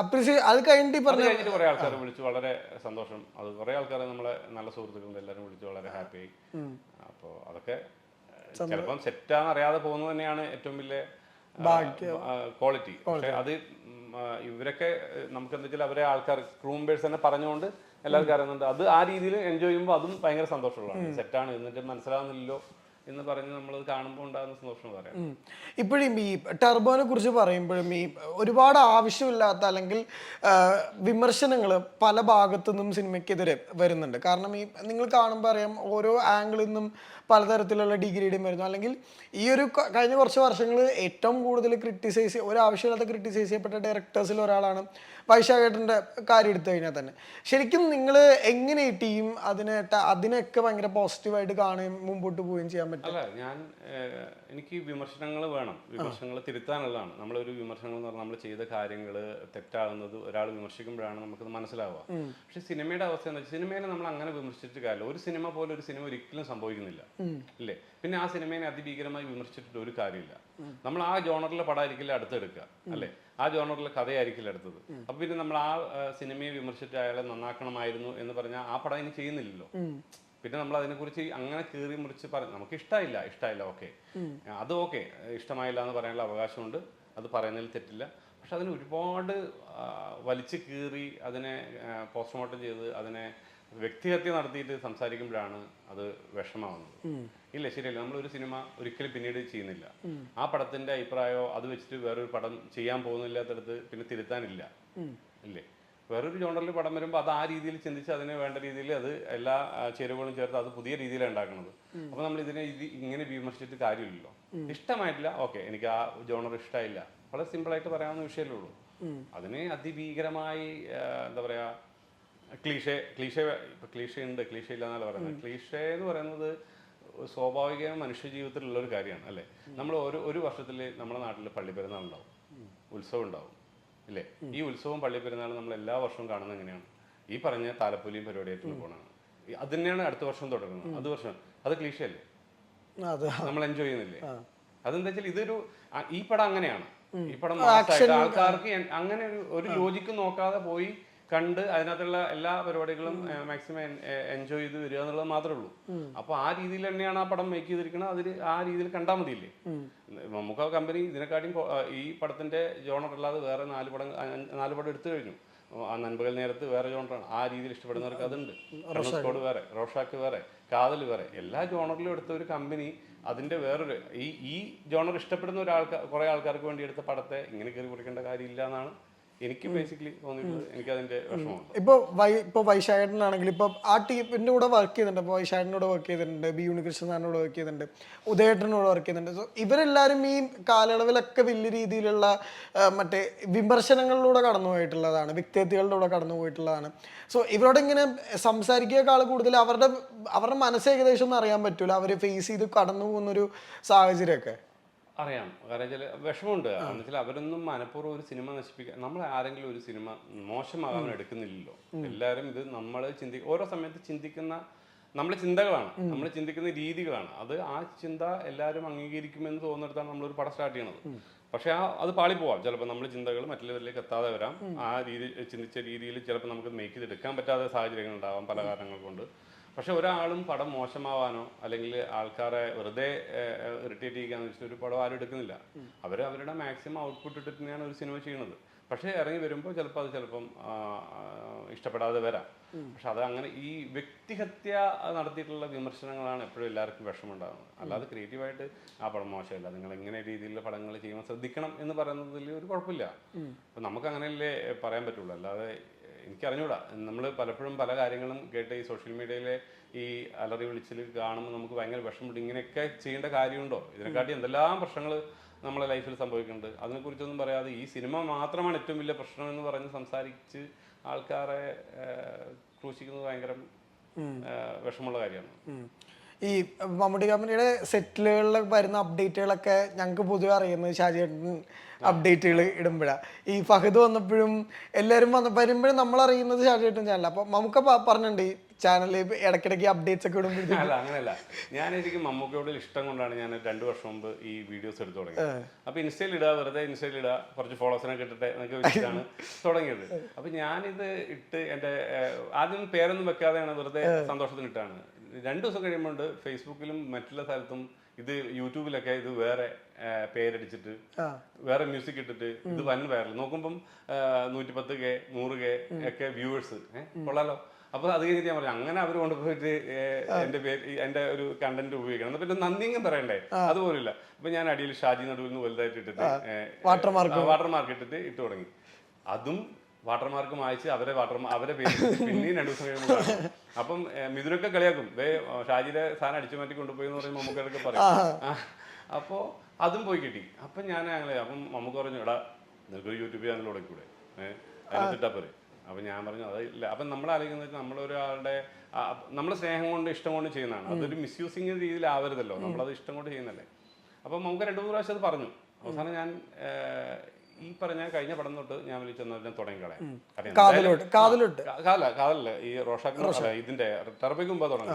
അപ്രീസിയേ അത് കഴിഞ്ഞിട്ട് പറഞ്ഞ കഴിഞ്ഞിട്ട് കുറെ ആൾക്കാർ വിളിച്ചു വളരെ സന്തോഷം. അത് കുറെ ആൾക്കാരെ നമ്മളെ നല്ല സുഹൃത്തുക്കളുണ്ട് എല്ലാവരും വിളിച്ചു വളരെ ഹാപ്പിയായി അപ്പോൾ അതൊക്കെ ചിലപ്പം സെറ്റാന്ന് അറിയാതെ പോകുന്നത് തന്നെയാണ് ഏറ്റവും വലിയ ക്വാളിറ്റി. പക്ഷെ അത് ഇവരൊക്കെ നമുക്ക് എന്തെങ്കിലും അവരെ ആൾക്കാർ ക്രൂ മെമ്പേഴ്സ് തന്നെ പറഞ്ഞുകൊണ്ട് എല്ലാവർക്കും അറിയുന്നുണ്ട്. അത് ആ രീതിയിൽ എൻജോയ് ചെയ്യുമ്പോൾ അതും ഭയങ്കര സന്തോഷമുള്ളതാണ്. സെറ്റാണ് എന്നിട്ട് മനസ്സിലാവുന്നില്ലല്ലോ. എന്ന് പറഞ്ഞ് നമ്മൾ കാണുമ്പോൾ ഉണ്ടാകുന്ന സന്തോഷം പറയാം. ഇപ്പോഴും ഈ ടർബോനെ കുറിച്ച് പറയുമ്പോഴും ഈ ഒരുപാട് ആവശ്യമില്ലാത്ത അല്ലെങ്കിൽ വിമർശനങ്ങൾ പല ഭാഗത്തു നിന്നും സിനിമയ്ക്കെതിരെ വരുന്നുണ്ട്. കാരണം ഈ നിങ്ങൾ കാണുമ്പോൾ അറിയാം ഓരോ ആംഗിളിൽ നിന്നും പലതരത്തിലുള്ള ഡിഗ്രേഡും വരുന്നു. അല്ലെങ്കിൽ ഈ ഒരു കഴിഞ്ഞ കുറച്ച് വർഷങ്ങൾ ഏറ്റവും കൂടുതൽ ക്രിട്ടിസൈസ് ഒരു ആവശ്യമില്ലാത്ത ക്രിട്ടിസൈസ് ചെയ്യപ്പെട്ട ഡയറക്ടേഴ്സിൽ ഒരാളാണ് വൈശാഖേട്ടന്റെ കാര്യം എടുത്തു കഴിഞ്ഞാൽ തന്നെ. ശരിക്കും നിങ്ങൾ എങ്ങനെ ഈ ടീം അതിനെ അതിനൊക്കെ ഭയങ്കര പോസിറ്റീവായിട്ട് കാണുകയും മുമ്പോട്ട് പോവുകയും ചെയ്യാൻ പറ്റും? അല്ല ഞാൻ എനിക്ക് വിമർശനങ്ങൾ വേണം. വിമർശനങ്ങൾ തിരുത്താനുള്ളതാണ്. നമ്മളൊരു വിമർശനങ്ങൾ എന്ന് പറഞ്ഞാൽ നമ്മൾ ചെയ്ത കാര്യങ്ങൾ തെറ്റാകുന്നത് ഒരാൾ വിമർശിക്കുമ്പോഴാണ് നമുക്കത് മനസ്സിലാവുക. പക്ഷെ സിനിമയുടെ അവസ്ഥ എന്താ വെച്ചാൽ സിനിമയെ നമ്മൾ അങ്ങനെ വിമർശിച്ചിട്ട് കാര്യമില്ല. ഒരു സിനിമ പോലെ ഒരു സിനിമ ഒരിക്കലും സംഭവിക്കുന്നില്ല. ഇല്ലേ? പിന്നെ ആ സിനിമയെ അതിഭീകരമായി വിമർശിച്ചിട്ട് ഒരു കാര്യമില്ല. നമ്മൾ ആ ജോണറിലെ പടമായിരിക്കില്ല അടുത്തെടുക്കുക അല്ലേ? ആ ജോണറിലെ കഥയായിരിക്കില്ല അടുത്തത്. അപ്പൊ പിന്നെ നമ്മൾ ആ ആ, സിനിമയെ വിമർശിച്ചിട്ട് അയാളെ നന്നാക്കണമായിരുന്നു എന്ന് പറഞ്ഞാൽ ആ പടം ഇനി ചെയ്യുന്നില്ലല്ലോ. പിന്നെ നമ്മൾ അതിനെക്കുറിച്ച് അങ്ങനെ കീറി മുറിച്ച് പറഞ്ഞു നമുക്ക് ഇഷ്ടമായില്ല ഇഷ്ടമായില്ല ഓക്കെ. അത് ഓക്കെ ഇഷ്ടമായില്ല എന്ന് പറയാനുള്ള അവകാശമുണ്ട്. അത് പറയുന്നതിൽ തെറ്റില്ല. പക്ഷെ അതിന് ഒരുപാട് വലിച്ചു കീറി അതിനെ പോസ്റ്റ്മോർട്ടം ചെയ്ത് അതിനെ വ്യക്തിഹത്യ നടത്തിയിട്ട് സംസാരിക്കുമ്പോഴാണ് അത് വിഷമാവുന്നത്. ഇല്ല ശരിയല്ല. ഒരു സിനിമ ഒരിക്കലും പിന്നീട് ചെയ്യുന്നില്ല. ആ പടത്തിന്റെ അഭിപ്രായമോ അത് വെച്ചിട്ട് വേറൊരു പടം ചെയ്യാൻ പോകുന്നില്ലാത്തടത്ത് പിന്നെ തിരുത്താനില്ല. ഇല്ലേ? വേറൊരു ജോണറിൽ പടം വരുമ്പോൾ അത് ആ രീതിയിൽ ചിന്തിച്ച് അതിന് വേണ്ട രീതിയിൽ അത് എല്ലാ ചേരുവകളും ചേർത്ത് അത് പുതിയ രീതിയിലാണ് ഉണ്ടാക്കുന്നത്. അപ്പോൾ നമ്മൾ ഇതിനെ ഇത് ഇങ്ങനെ വിമർശിച്ചിട്ട് കാര്യമില്ലല്ലോ. ഇഷ്ടമായിട്ടില്ല ഓക്കെ എനിക്ക് ആ ജോണർ ഇഷ്ടമായില്ല വളരെ സിമ്പിളായിട്ട് പറയാവുന്ന വിഷയമല്ലേ ഉള്ളൂ. അതിനെ അതിഭീകരമായി എന്താ പറയാ ക്ലീഷേ ക്ലീഷേ ഇപ്പൊ ക്ലീഷ ഉണ്ട് ക്ലീഷ ഇല്ലാന്നല്ല പറയുന്നത് ക്ലീഷേ എന്ന് പറയുന്നത് സ്വാഭാവിക മനുഷ്യ ജീവിതത്തിലുള്ള ഒരു കാര്യമാണ് അല്ലേ? നമ്മൾ ഒരു ഒരു വർഷത്തിൽ നമ്മുടെ നാട്ടിൽ പള്ളിപ്പെരുന്നാൾ ഉണ്ടാവും ഉത്സവം ഉണ്ടാവും അല്ലേ ഈ ഉത്സവവും പള്ളിപ്പെരുന്നാളും നമ്മൾ എല്ലാ വർഷവും കാണുന്നത് എങ്ങനെയാണ്? ഈ പറഞ്ഞ താലപ്പൊലിയും പരിപാടിയായിട്ട് പോണാണ് അത് തന്നെയാണ് അടുത്ത വർഷം തുടങ്ങുന്നത്. അത് വർഷം അത് ക്ലീഷയല്ലേ? നമ്മൾ എൻജോയ് ചെയ്യുന്നില്ലേ? അതെന്താ വെച്ചാൽ ഇതൊരു ഈ പടം അങ്ങനെയാണ്. ഈ പടം ആൾക്കാർക്ക് അങ്ങനെ ഒരു ഒരു ലോജിക്ക് നോക്കാതെ പോയി കണ്ട് അതിനകത്തുള്ള എല്ലാ പരിപാടികളും മാക്സിമം എൻജോയ് ചെയ്ത് വരിക എന്നുള്ളത് മാത്രമേ ഉള്ളൂ. അപ്പൊ ആ രീതിയിൽ തന്നെയാണ് ആ പടം മേക്ക് ചെയ്തിരിക്കുന്നത്. അതിൽ ആ രീതിയിൽ കണ്ടാൽ മതിയില്ലേ? നമുക്ക് ആ കമ്പനി ഇതിനെക്കാട്ടിയും ഈ പടത്തിന്റെ ജോണർ അല്ലാതെ വേറെ നാല് പടം നാല് പടം എടുത്തു കഴിഞ്ഞു. ആ നൻപകൽ നേരത്ത് വേറെ ജോണറാണ് ആ രീതിയിൽ ഇഷ്ടപ്പെടുന്നവർക്ക് അതുണ്ട്. സ്കോഡ് വേറെ റോഷാക്ക് വേറെ കാതൽ വേറെ. എല്ലാ ജോണറിലും എടുത്ത ഒരു കമ്പനി അതിന്റെ വേറൊരു ഈ ഈ ജോണർ ഇഷ്ടപ്പെടുന്ന ഒരാൾക്ക് കുറെ ആൾക്കാർക്ക് വേണ്ടി എടുത്ത പടത്തെ ഇങ്ങനെ കയറി കുറിക്കേണ്ട കാര്യമില്ല എന്നാണ് എനിക്ക് ബേസിക്കലി തോന്നിയിട്ടുള്ളത് എനിക്ക് അതിന്റെ വിഷമമുണ്ട്. ഇപ്പൊ വൈ ഇപ്പൊ വൈശാഖനാണെങ്കിൽ ഇപ്പൊ ആ ടീമിന്റെ കൂടെ വർക്ക് ചെയ്തിട്ടുണ്ട് ഇപ്പൊ വൈശാഖനോട് വർക്ക് ചെയ്തിട്ടുണ്ട്. ബി ഉണ്ണികൃഷ്ണൻ സാറിനോട് വർക്ക് ചെയ്തിട്ടുണ്ട്. ഉദയേട്ടനോട് വർക്ക് ചെയ്തിട്ടുണ്ട് സോ ഇവരെല്ലാരും ഈ കാലയളവിലൊക്കെ വലിയ രീതിയിലുള്ള മറ്റേ വിമർശനങ്ങളിലൂടെ കടന്നുപോയിട്ടുള്ളതാണ് വ്യക്തിത്വങ്ങളിലൂടെ കടന്നുപോയിട്ടുള്ളതാണ് സോ ഇവരോട് ഇങ്ങനെ സംസാരിക്കുകയേക്കാൾ കൂടുതൽ അവരുടെ അവരുടെ മനസ്സ് ഏകദേശം ഒന്നും അറിയാൻ പറ്റൂല. അവർ ഫേസ് ചെയ്ത് കടന്നു പോകുന്നൊരു സാഹചര്യമൊക്കെ. അറിയാം. കാരണം വെച്ചാൽ വിഷമമുണ്ട്. കാരണം വെച്ചാൽ അവരൊന്നും മനഃപൂർവം ഒരു സിനിമ നശിപ്പിക്കാൻ നമ്മൾ ആരെങ്കിലും ഒരു സിനിമ മോശമാകാൻ എടുക്കുന്നില്ലല്ലോ. എല്ലാവരും ഇത് നമ്മൾ ചിന്തി ഓരോ സമയത്ത് ചിന്തിക്കുന്ന നമ്മുടെ ചിന്തകളാണ്. നമ്മൾ ചിന്തിക്കുന്ന രീതികളാണ്. അത് ആ ചിന്ത എല്ലാവരും അംഗീകരിക്കുമെന്ന് തോന്നിടത്താണ് നമ്മളൊരു പടം സ്റ്റാർട്ട് ചെയ്യണത്. പക്ഷെ ആ അത് പാളിപ്പോവാം. ചിലപ്പോൾ നമ്മൾ ചിന്തകൾ മറ്റുള്ളവരിലേക്ക് എത്താതെ വരാം. ആ രീതി ചിന്തിച്ച രീതിയിൽ ചിലപ്പോൾ നമുക്ക് മേക്ക് ചെയ്തെടുക്കാൻ പറ്റാത്ത സാഹചര്യങ്ങൾ ഉണ്ടാവാം പല കാരണങ്ങൾ കൊണ്ട്. പക്ഷെ ഒരാളും പടം മോശമാവാനോ അല്ലെങ്കിൽ ആൾക്കാരെ വെറുതെ ഇറിറ്റേറ്റ് ചെയ്യാന്ന് വെച്ചിട്ട് ഒരു പടം ആരും എടുക്കുന്നില്ല. അവർ അവരുടെ മാക്സിമം ഔട്ട്പുട്ട് ഇട്ടിട്ട് തന്നെയാണ് ഒരു സിനിമ ചെയ്യുന്നത്. പക്ഷേ ഇറങ്ങി വരുമ്പോൾ ചിലപ്പോൾ അത് ചിലപ്പം ഇഷ്ടപ്പെടാതെ വരാം. പക്ഷെ അത് അങ്ങനെ ഈ വ്യക്തിഹത്യ നടത്തിയിട്ടുള്ള വിമർശനങ്ങളാണ് എപ്പോഴും എല്ലാവർക്കും വിഷമമുണ്ടാകുന്നത്. അല്ലാതെ ക്രിയേറ്റീവായിട്ട് ആ പടം മോശമല്ല. നിങ്ങൾ ഇങ്ങനെ രീതിയിലുള്ള പടങ്ങൾ ചെയ്യുമ്പോൾ ശ്രദ്ധിക്കണം എന്ന് പറയുന്നതിൽ ഒരു കുഴപ്പമില്ല. അപ്പം നമുക്ക് അങ്ങനെയല്ലേ പറയാൻ പറ്റുള്ളൂ. അല്ലാതെ എനിക്കറിഞ്ഞൂടാ. നമ്മൾ പലപ്പോഴും പല കാര്യങ്ങളും കേട്ട് ഈ സോഷ്യൽ മീഡിയയിലെ ഈ അലറി വിളിച്ചിൽ കാണുമ്പോൾ നമുക്ക് ഭയങ്കര വിഷമമുണ്ട്. ഇങ്ങനെയൊക്കെ ചെയ്യേണ്ട കാര്യമുണ്ടോ? ഇതിനെക്കാട്ടി എന്തെല്ലാം പ്രശ്നങ്ങൾ നമ്മളെ ലൈഫിൽ സംഭവിക്കുന്നുണ്ട്. അതിനെക്കുറിച്ചൊന്നും പറയാതെ ഈ സിനിമ മാത്രമാണ് ഏറ്റവും വലിയ പ്രശ്നം എന്ന് പറഞ്ഞ് സംസാരിച്ച് ആൾക്കാരെ ക്രൂശിക്കുന്നത് ഭയങ്കര വിഷമമുള്ള കാര്യമാണ്. ഈ മമ്മൂട്ടി കമ്പനിയുടെ സെറ്റിലുകളിൽ വരുന്ന അപ്ഡേറ്റുകളൊക്കെ ഞങ്ങൾക്ക് പൊതുവെ അറിയുന്നത് ഷാജിയേട്ടൻ അപ്ഡേറ്റുകൾ ഇടുമ്പോഴാണ് ഈ ഫഹദ് വന്നപ്പോഴും എല്ലാവരും വന്ന വരുമ്പോഴും നമ്മൾ അറിയുന്നത് ഷാജിയേട്ടൻ ചാനലാണ് അപ്പോൾ നമുക്ക് പറഞ്ഞിട്ടുണ്ട് ചാനലിൽ ഇടയ്ക്കിടയ്ക്ക് അപ്ഡേറ്റ്സ് ഒക്കെ ഇടുമ്പോഴത്തേക്കും അല്ല അങ്ങനെയല്ല. ഞാൻ എനിക്ക് മമ്മൂക്കയോട് ഇഷ്ടം കൊണ്ടാണ് ഞാൻ രണ്ട് വർഷം മുമ്പ് ഈ വീഡിയോസ് എടുത്തു തുടങ്ങിയത്. അപ്പൊ ഇൻസ്റ്റയിൽ ഇടാ വെറുതെ ഇൻസ്റ്റയിൽ ഇടാ കുറച്ച് ഫോളോസിനെ കിട്ടട്ടെ എന്നൊക്കെ വെച്ചിട്ടാണ് തുടങ്ങിയത്. അപ്പൊ ഞാനിത് ഇട്ട് എന്റെ ആദ്യം പേരൊന്നും വെക്കാതെയാണ് വെറുതെ സന്തോഷത്തിന് ഇട്ടാണ്. രണ്ടു ദിവസം കഴിയുമ്പോൾ ഫേസ്ബുക്കിലും മറ്റുള്ള സ്ഥലത്തും ഇത് യൂട്യൂബിലൊക്കെ ഇത് വേറെ പേരടിച്ചിട്ട് വേറെ മ്യൂസിക് ഇട്ടിട്ട് ഇത് വൻ വൈറൽ നോക്കുമ്പം നൂറ്റി പത്ത് കെ നൂറ് കെ ഒക്കെ വ്യൂവേഴ്സ്. കൊള്ളാലോ. അപ്പൊ അത് കഴിഞ്ഞിട്ട് ഞാൻ പറഞ്ഞു അങ്ങനെ അവർ കൊണ്ടുപോയിട്ട് എന്റെ പേര് എന്റെ ഒരു കണ്ടന്റ് ഉപയോഗിക്കണം. പിന്നെ നന്ദിയും പറയണ്ടേ? അതുപോലില്ല. അപ്പൊ ഞാൻ അടിയിൽ ഷാജി നടുവിൽ നിന്ന് വലുതായിട്ട് ഇട്ടിട്ട് വാട്ടർ വാട്ടർമാർക്ക് ഇട്ടിട്ട് ഇട്ട് തുടങ്ങി. അതും വാട്ടർമാർക്ക് മായച്ച് അവരെ വാട്ടർ അവരെ പേര് പിന്നെയും രണ്ടു ദിവസം കഴിയുമ്പോൾ അപ്പം മിഥുനൊക്കെ കളിയാക്കും. ദേ ഷാജിയുടെ സാധനം അടിച്ചു മാറ്റി കൊണ്ടുപോയി എന്ന് പറയുമ്പോൾ നമുക്കൊക്കെ പറയും. അപ്പോൾ അപ്പോ അതും പോയി കിട്ടി. അപ്പൊ ഞാൻ അങ്ങനെ അപ്പം നമുക്ക് പറഞ്ഞു എടാ നിനക്കൊരു യൂട്യൂബ് ചാനൽ തുടങ്ങിക്കൂടെ അതിനകത്തിട്ടാ പോരെ. അപ്പൊ ഞാൻ പറഞ്ഞു അത് ഇല്ല. അപ്പം നമ്മൾ ആലോചിക്കുന്നത് നമ്മളൊരാളുടെ നമ്മൾ സ്നേഹം കൊണ്ട് ഇഷ്ടം കൊണ്ട് ചെയ്യുന്നതാണ്. അതൊരു മിസ്യൂസിങ് രീതിയിലാവരുതല്ലോ. നമ്മളത് ഇഷ്ടം കൊണ്ട് ചെയ്യുന്നല്ലേ. അപ്പം നമുക്ക് രണ്ടു മൂന്ന് പ്രാവശ്യം അത് പറഞ്ഞു. അവസാനം ഞാൻ ഈ പറഞ്ഞ കഴിഞ്ഞ പടം തൊട്ട് ഞാൻ വിളിച്ചെന്നതിനെ തുടങ്ങിക്കളയാം. കാതല കാതലോട്ട് കാതലോട്ട്. കാ- കാതല്ല കാതല്ല ഈ റോഷാക്ക് ഇതിന്റെ ടെറപ്പിക്ക് മുമ്പ് തുടങ്ങി.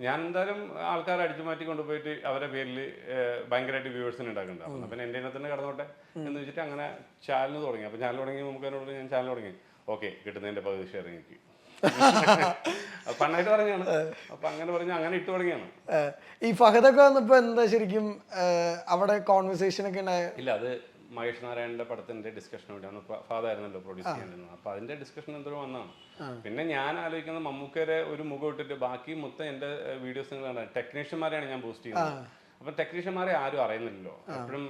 ഞാൻ എന്തായാലും ആൾക്കാരെ അടിച്ചു മാറ്റി കൊണ്ടുപോയിട്ട് അവരെ പേരിൽ ഭയങ്കരമായിട്ട് വ്യൂവേഴ്സിന് ഉണ്ടാക്കുന്നുണ്ട്. അപ്പം പിന്നെ എന്റെ ഇനത്തിന് കടന്നോട്ടെ എന്ന് വെച്ചിട്ട് അങ്ങനെ ചാനൽ തുടങ്ങി. അപ്പം ചാനൽ തുടങ്ങി നമുക്ക് ഞാൻ ചാനൽ തുടങ്ങി. ഓക്കെ കിട്ടുന്നതിന്റെ പകുതി ഷെയർ എനിക്ക്. പണ്ണായിട്ട് പറഞ്ഞാണ് അപ്പൊ അങ്ങനെ പറഞ്ഞു അങ്ങനെ ഇട്ട് തുടങ്ങിയാണ്. ഈ ഫഹദൊക്കെ വന്നപ്പോ എന്താ ശരിക്കും അവിടെ കോൺവെർസേഷൻ ഒക്കെ ഉണ്ടായ ഇല്ല അത് മഹേഷ് നാരായണന്റെ പടത്തിന്റെ ഡിസ്കഷൻ വേണ്ടിയാണ് ഫാദർ ആയിരുന്നല്ലോ പ്രൊഡ്യൂസ് ചെയ്യാനിരുന്നത് അപ്പൊ അതിന്റെ ഡിസ്കഷൻ എന്തോ വന്നാണ് പിന്നെ ഞാൻ ആലോചിക്കുന്നത് മമ്മൂക്കരെ ഒരു മുഖം ഇട്ടിട്ട് ബാക്കി മൊത്തം എന്റെ വീഡിയോസ് നിങ്ങൾ ടെക്നീഷ്യന്മാരെയാണ് ഞാൻ പോസ്റ്റ് ചെയ്യുന്നത്. അപ്പൊ ടെക്നീഷ്യന്മാരെ ആരും അറിയുന്നില്ലല്ലോ. എപ്പോഴും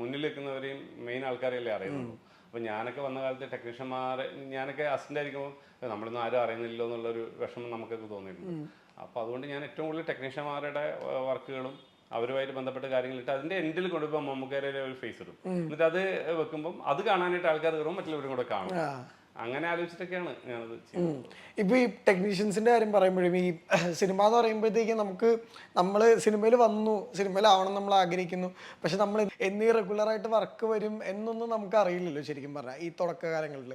മുന്നിൽ നിൽക്കുന്നവരെയും മെയിൻ ആൾക്കാരെയല്ലേ അറിയുന്നുള്ളൂ. അപ്പൊ ഞാനൊക്കെ വന്ന കാലത്ത് ടെക്നീഷ്യന്മാരെ ഞാനൊക്കെ അസിസ്റ്റന്റ് ആയിരിക്കുമ്പോൾ നമ്മളൊന്നും ആരും അറിയുന്നില്ലല്ലോ എന്നുള്ളൊരു വിഷമം നമുക്കൊക്കെ തോന്നിയിട്ടുണ്ട്. അപ്പോൾ അതുകൊണ്ട് ഞാൻ ഏറ്റവും കൂടുതൽ ടെക്നീഷ്യന്മാരുടെ വർക്കുകളും അവരുമായിട്ട് ബന്ധപ്പെട്ട കാര്യങ്ങൾ ഇട്ട് അതിന്റെ എൻഡിൽ കൊണ്ടുപോകുമ്പോൾ മമ്മൂക്കാരെ ഒരു ഫേസ് ഇടും. എന്നിട്ട് അത് വെക്കുമ്പോൾ അത് കാണാനായിട്ട് ആൾക്കാർ കയറും മറ്റുള്ളവരും കൂടെ കാണും. അങ്ങനെ ആലോചിച്ചിട്ടൊക്കെയാണ് ഞാനത് ഇപ്പൊ ഈ ടെക്നീഷ്യൻസിന്റെ കാര്യം പറയുമ്പോഴും ഈ സിനിമ എന്ന് പറയുമ്പോഴത്തേക്ക് നമുക്ക് നമ്മൾ സിനിമയിൽ വന്നു സിനിമയിലാവണം നമ്മൾ ആഗ്രഹിക്കുന്നു. പക്ഷെ നമ്മൾ എന്നീ റെഗുലർ ആയിട്ട് വർക്ക് വരും എന്നൊന്നും നമുക്ക് അറിയില്ലല്ലോ ശരിക്കും പറഞ്ഞാൽ ഈ തുടക്കകാലങ്ങളിൽ.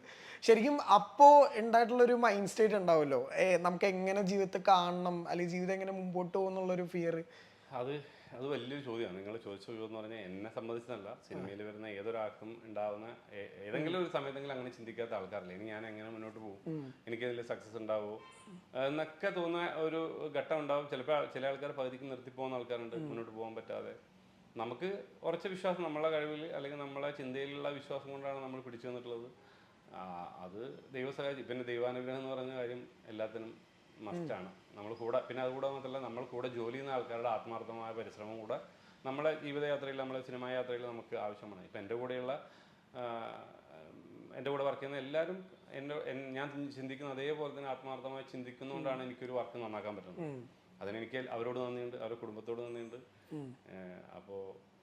ശരിക്കും അപ്പോ ഉണ്ടായിട്ടുള്ള ഒരു മൈൻഡ് സ്റ്റേറ്റ് ഉണ്ടാവുമല്ലോ നമുക്ക് എങ്ങനെ ജീവിതത്തെ കാണണം അല്ലെങ്കിൽ ജീവിതം എങ്ങനെ മുമ്പോട്ട് പോകും എന്നുള്ളൊരു ഫിയർ അത് അത് വലിയൊരു ചോദ്യമാണ്. നിങ്ങൾ ചോദിച്ച ചോദ്യം എന്ന് പറഞ്ഞാൽ എന്നെ സംബന്ധിച്ചല്ല സിനിമയിൽ വരുന്ന ഏതൊരാൾക്കും ഉണ്ടാവുന്ന ഏതെങ്കിലും ഒരു സമയത്തെങ്കിലും അങ്ങനെ ചിന്തിക്കാത്ത ആൾക്കാരില്ല? ഇനി ഞാൻ എങ്ങനെ മുന്നോട്ട് പോകും? എനിക്ക് അതിൽ സക്സസ് ഉണ്ടാവോ? എന്നൊക്കെ തോന്നുന്ന ഒരു ഘട്ടം ഉണ്ടാവും. ചിലപ്പോൾ ചില ആൾക്കാർ പകുതിക്ക് നിർത്തി പോകുന്ന ആൾക്കാരുണ്ട്. മുന്നോട്ട് പോകാൻ പറ്റാതെ. നമുക്ക് ഉറച്ച വിശ്വാസം നമ്മളെ കഴിവിൽ അല്ലെങ്കിൽ നമ്മളെ ചിന്തയിലുള്ള വിശ്വാസം കൊണ്ടാണ് നമ്മൾ പിടിച്ചു വന്നിട്ടുള്ളത്. അത് ദൈവ സഹായിച്ചു പിന്നെ ദൈവാനുഗ്രഹം എന്ന് പറഞ്ഞ കാര്യം എല്ലാത്തിനും മസ്റ്റാണ്. നമ്മൾ കൂടെ പിന്നെ അതുകൂടെ മാത്രമല്ല നമ്മൾ കൂടെ ജോലി ചെയ്യുന്ന ആൾക്കാരുടെ ആത്മാർത്ഥമായ പരിശ്രമം കൂടെ നമ്മളെ ജീവിതയാത്രയിൽ നമ്മളെ സിനിമാ യാത്രയിൽ നമുക്ക് ആവശ്യമാണ്. ഇപ്പം എന്റെ കൂടെയുള്ള എന്റെ കൂടെ വർക്ക് ചെയ്യുന്ന എല്ലാവരും എന്റെ എൻ- ഞാൻ ചിന്തിക്കുന്ന അതേപോലെ തന്നെ ആത്മാർത്ഥമായി ചിന്തിക്കുന്നതുകൊണ്ടാണ് എനിക്കൊരു വർക്ക് നന്നാക്കാൻ പറ്റുന്നത്. അതിനെനിക്ക് അവരോട് നന്ദിയുണ്ട് അവരുടെ കുടുംബത്തോട് നന്ദിയുണ്ട്. അപ്പോൾ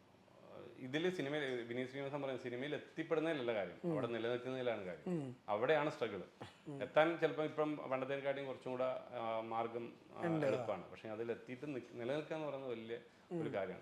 ഇതിൽ സിനിമയിൽ വിനീത് ശ്രീനിവാസൻ പറയുന്ന സിനിമയിൽ എത്തിപ്പെടുന്നതിലല്ല കാര്യം. അവിടെ നിലനിൽക്കുന്നതിലാണ് കാര്യം. അവിടെയാണ് സ്ട്രഗിൾ എത്താൻ ചിലപ്പോൾ ഇപ്പം പണ്ടത്തേക്കാട്ടിയും കുറച്ചും കൂടെ മാർഗം എളുപ്പമാണ്. പക്ഷെ അതിൽ എത്തിയിട്ട് നിലനിൽക്കുക എന്ന് പറയുന്നത് വലിയ ഒരു കാര്യമാണ്.